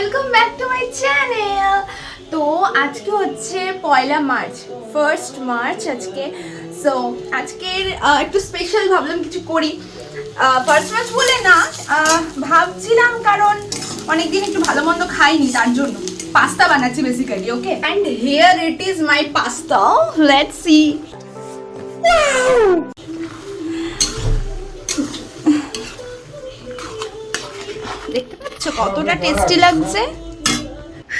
Welcome back to my channel তো আজকে হচ্ছে পয়লা মার্চ ফার্স্ট মার্চ আজকে। সো আজকের একটু স্পেশাল ভাবলাম কিছু করি। ফার্স্ট মার্চ বলে না ভাবছিলাম কারণ অনেকদিন একটু ভালো মন্দ খাইনি, তার জন্য। পাস্তা বানাচ্ছি basically okay and here it is my pasta let's see দেখতে পাচ্ছ কতটা টেস্টি লাগছে?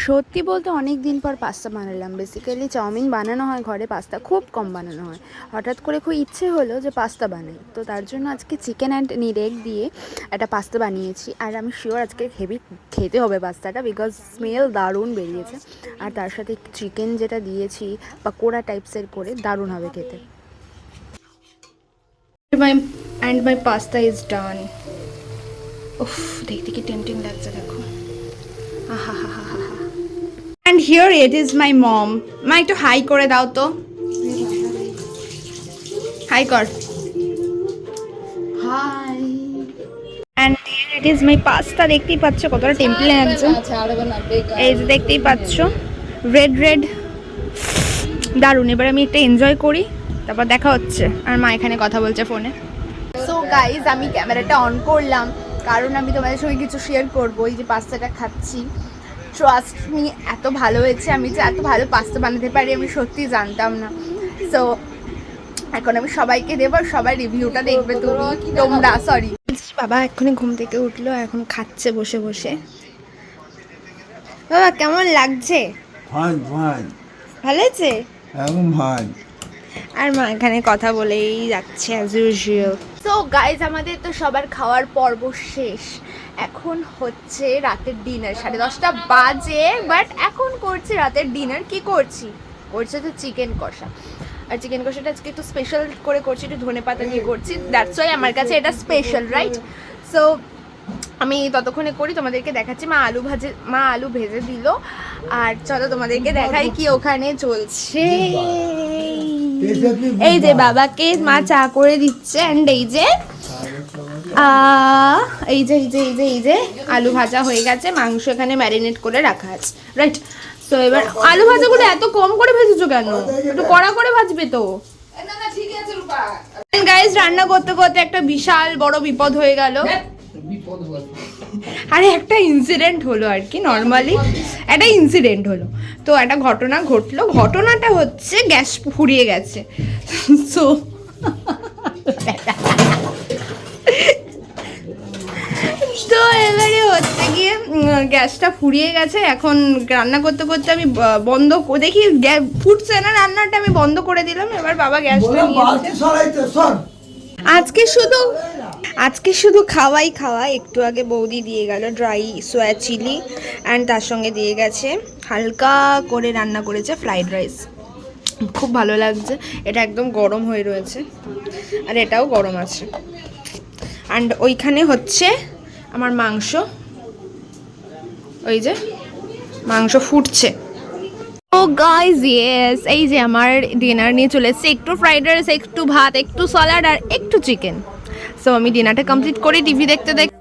সত্যি বলতে অনেক দিন পর পাস্তা বানালাম। বেসিক্যালি চাউমিন বানানো হয় ঘরে পাস্তা খুব কম বানানো হয়। হঠাৎ করে খুব ইচ্ছে হলো যে পাস্তা বানাই। তো তার জন্য আজকে চিকেন অ্যান্ড নিরেক দিয়ে একটা পাস্তা বানিয়েছি। আর আমি শিওর আজকে হেভি খেতে হবে পাস্তাটা বিকজ স্মেল দারুণ বেরিয়েছে। আর তার সাথে চিকেন যেটা দিয়েছি পাকোড়া টাইপসের করে দারুণ হবে খেতে। My and my pasta is done উফ দেখতে কি টেম্পটিং লাগছে দেখো। And here it is my mom মা একটু হাই করে দাও তো। হাই কর। Hi and it is my pasta দেখতেই পাচ্ছ কতটা টেম্পল লাগছে। এই যে দেখতেই পাচ্ছ রেড রেড দারুণ এবার আমি একটা এনজয় করি তারপর দেখা হচ্ছে। আর মা এখানে কথা বলছে ফোনে সো গাইজ আমি ক্যামেরাটা অন করলাম। কারণ আমি তোমাদের সঙ্গে কিছু শেয়ার করব এই যে পাস্তাটা খাচ্ছি। ট্রাস্ট মি এত ভালো হয়েছে আমি যে এত ভালো পাস্তা বানাতে পারি আমি সত্যি জানতাম না। সো এখন আমি সবাইকে দেবো আর সবাই রিভিউটা দেখবে তুমি তোমরা সরি বাবা এক্ষুনি ঘুম থেকে উঠল এখন খাচ্ছে বসে বসে। বাবা কেমন লাগছে? ভালো ফান আর মা এখানে কথা বলেই যাচ্ছে অ্যাজ ইউজুয়াল সো গাইজ আমাদের তো সবার খাওয়ার পর্ব শেষ। এখন হচ্ছে রাতের ডিনার সাড়ে দশটা বাজে বাট এখন করছি রাতের ডিনার কি করছি? করছে তো চিকেন কষা। আর চিকেন কষাটা আজকে একটু স্পেশাল করে করছি একটু ধনে পাতা দিয়ে করছি। দ্যাটস ওয়াই আমার কাছে এটা স্পেশাল রাইট সো আমি ততক্ষণে করি তোমাদেরকে দেখাচ্ছি। মা আলু ভাজে মা আলু ভেজে দিল। আর চলো তোমাদেরকে দেখাই কি ওখানে চলছে। এই যে বাবাকে মা চা করে দিচ্ছে অ্যান্ড এই যে আহ, এই যে এই যে এই যে এই যে আলু ভাজা হয়ে গেছে মাংস এখানে ম্যারিনেট করে রাখা আছে রাইট তো এবার আলু ভাজাগুলো এত কম করে ভেজেছো কেন? একটু কড়া করে ভাজবে তো। গাইজ রান্না করতে করতে একটা বিশাল বড় বিপদ হয়ে গেল। আরে একটা ইনসিডেন্ট হলো আর কি নর্মালি একটা ইনসিডেন্ট হলো। তো একটা ঘটনা ঘটলো ঘটনাটা হচ্ছে গ্যাস ফুরিয়ে গেছে। সো তো এবারে হচ্ছে গিয়ে গ্যাসটা ফুরিয়ে গেছে। এখন রান্না করতে করতে আমি বন্ধ দেখি ফুটছে না রান্নাটা আমি বন্ধ করে দিলাম। এবার বাবা গ্যাসটা নিয়ে আজকে শুধু আজকে শুধু খাওয়াই খাওয়া, একটু আগে বৌদি দিয়ে গেল ড্রাই সোয়া চিলি অ্যান্ড তার সঙ্গে দিয়ে গেছে হালকা করে রান্না করেছে ফ্রাইড রাইস খুব ভালো লাগছে, এটা একদম গরম হয়ে রয়েছে আর এটাও গরম আছে। অ্যান্ড ওইখানে হচ্ছে আমার মাংস, ওই যে মাংস ফুটছে। ও গাইজ ইয়েস এই যে আমার ডিনার নিয়ে চলে এসেছে, একটু ফ্রাইড রাইস একটু ভাত, একটু স্যালাড আর একটু চিকেন সো আমি ডিনারটা কমপ্লিট করে টিভি দেখতে দেখতে